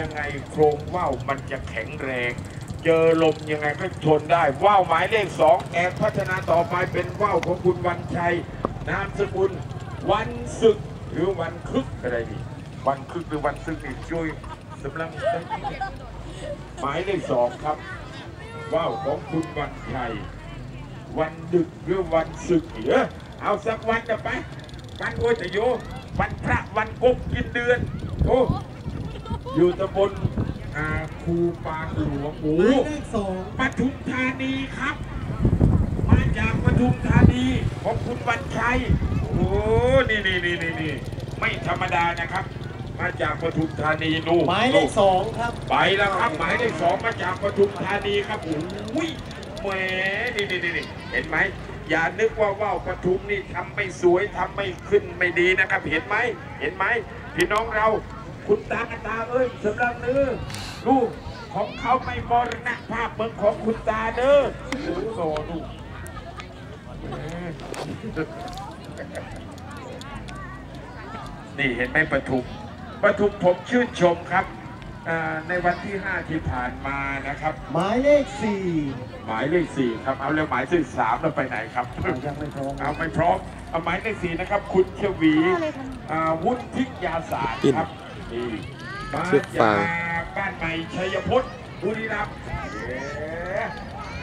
ยังไงโครงว่าวมันจะแข็งแรง เจอลมยังไงก็ทนได้ ว่าวหมายเลขสองแอบพัฒนาต่อไปเป็นว่าวของคุณวันชัย นามสกุลวันศึกหรือวันคึกอะไรนี่วันคึกหรือวันศึกนี่ช่วยสำลังหมายเลขสองครับ ว่าวของคุณวันชัย วันดึกหรือวันศึกเหรอเอาสักวันจะไปวันโอตโยวันพระวันกบกินเดือนโอ้ อยู่ตำบลอ่าคูปางหลวงหมูหมายเลขสองปทุมธานีครับ มาจากปทุมธานีของคุณวันชัยโอ้นี่นี่นี่นี่นี่ไม่ธรรมดานะครับ มาจากปทุมธานีนู่นหมายเลขสองครับ ไปแล้วครับหมายเลขสองมาจากปทุมธานีครับโอ้ยแหมนี่นี่นี่นี่เห็นไหมอย่านึกว่าว่าวปทุมนี่ทำไม่สวยทำไม่ขึ้นไม่ดีนะครับ เห็นไหมเห็นไหมพี่น้องเรา คุณตาตาเอ้ยสำหรับเนื้อลูกของเขาไม่มรณภาพเหมือนของคุณตาเด้อโอ้โหลูกแหมนี่เห็นไหมปทุมปทุมผมชื่นชมครับอ่าในวันที่ 5 ที่ผ่านมานะครับ หมายเลขสี่หมายเลขสี่ครับ เอาเรื่องหมายเลขสามเราไปไหนครับยังไม่พร้อมเอาไม่พร้อมเอาหมายเลขสี่นะครับ คุณชวีอ่าวุฒิยาศาสตร์ครับ นี่มาชื่อจาฟางบ้านใหม่ชัยพจน์บุรีรัมย์เอ๊ะ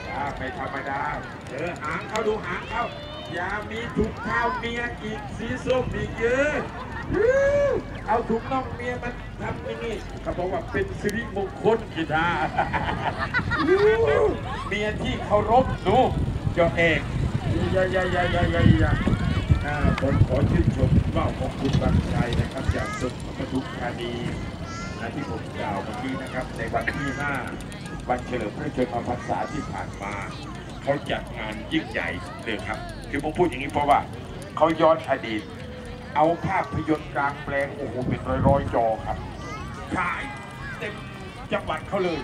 อ่าไม่ธรรมดาเจอหางเขาดูหางเขาอย่ามีถุงเท้าเมียอีกสีส้มอีกเยอะเอาถุงน่องเมียมันทำอย่างนี้เขาบอกว่าเป็นสิริมงคลกีตาร์เมียที่เคารพดูเจ้าเอกยายายายายายาผมขอชื่นชมว่าของคุณบังชาก ทุมธานีนะที่ผมกล่าวเมื่อกี้นะครับ ในวันที่ 5 วันเฉลิมพระชนมพรรษาที่ผ่านมาเขาจัดงานยิ่งใหญ่เลยครับ คือผมพูดอย่างนี้เพราะว่าเขาย้อนอดีต เอาภาพยนตร์กลางแปลงโอ้โหเป็นร้อยๆจอครับถ่ายเต็มจังหวัดเขาเลย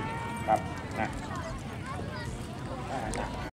ครับนะ